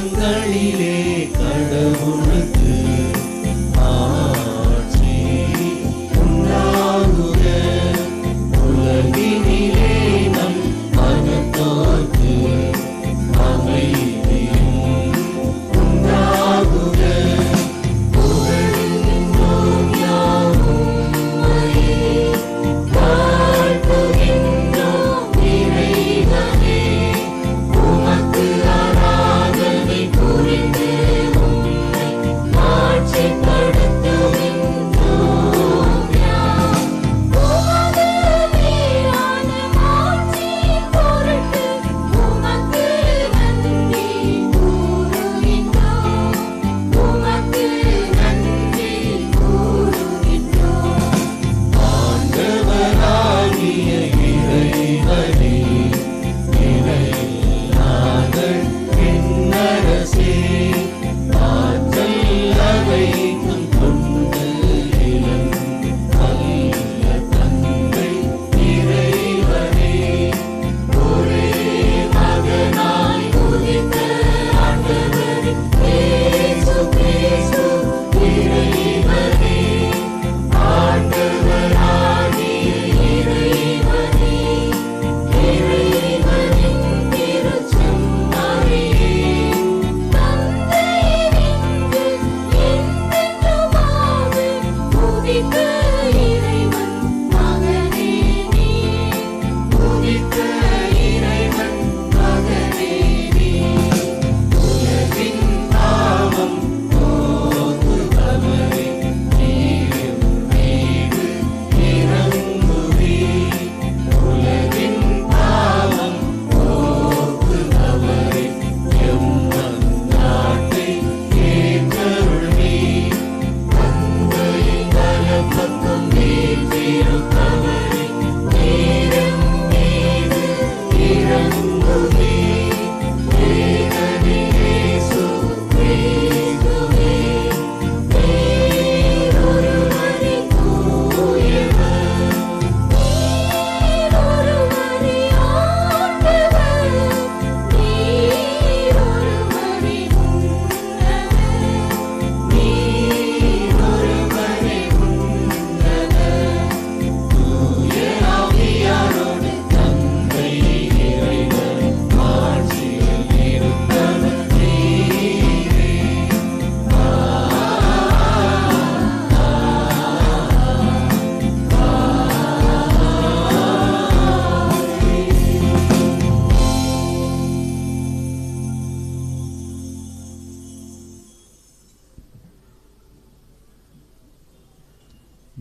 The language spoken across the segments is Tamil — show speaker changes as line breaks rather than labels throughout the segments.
வானங்களிலே கடவுளுக்கு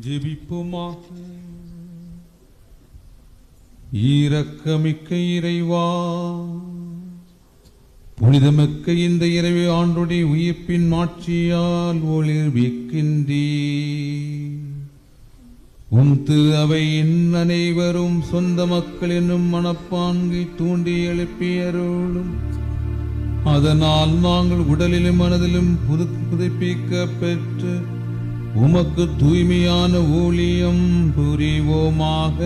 ஜெபிப்புமாக. ஈரக்கமிக்க இறைவா புனிதமிக்க இந்த இறைவு ஆண்டுடைய உயிர்ப்பின் மாட்சியால் ஒளிர்விக்கின்றீ உம் திரு அவையின் அனைவரும் சொந்த மக்கள் என்னும் மனப்பாங்கை தூண்டி எழுப்பியருளும் அதனால் நாங்கள் உடலிலும் மனதிலும் புது புதுப்பிக்க பெற்று உமக்கு தூய்மையான ஊழியம் புரிவோமாக.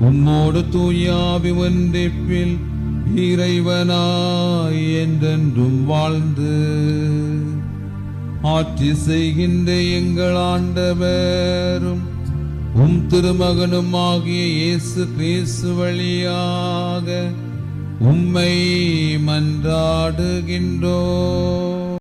உம்மோடு தூயாவி ஒன்றிப்பில் இறைவனாய் என்றென்றும் வாழ்ந்து ஆட்சி செய்கின்ற எங்கள் ஆண்டவரும் உம் திருமகனும் ஆகிய இயேசு கிறிஸ்து வழியாக உம்மை மன்றாடுகின்றோம்.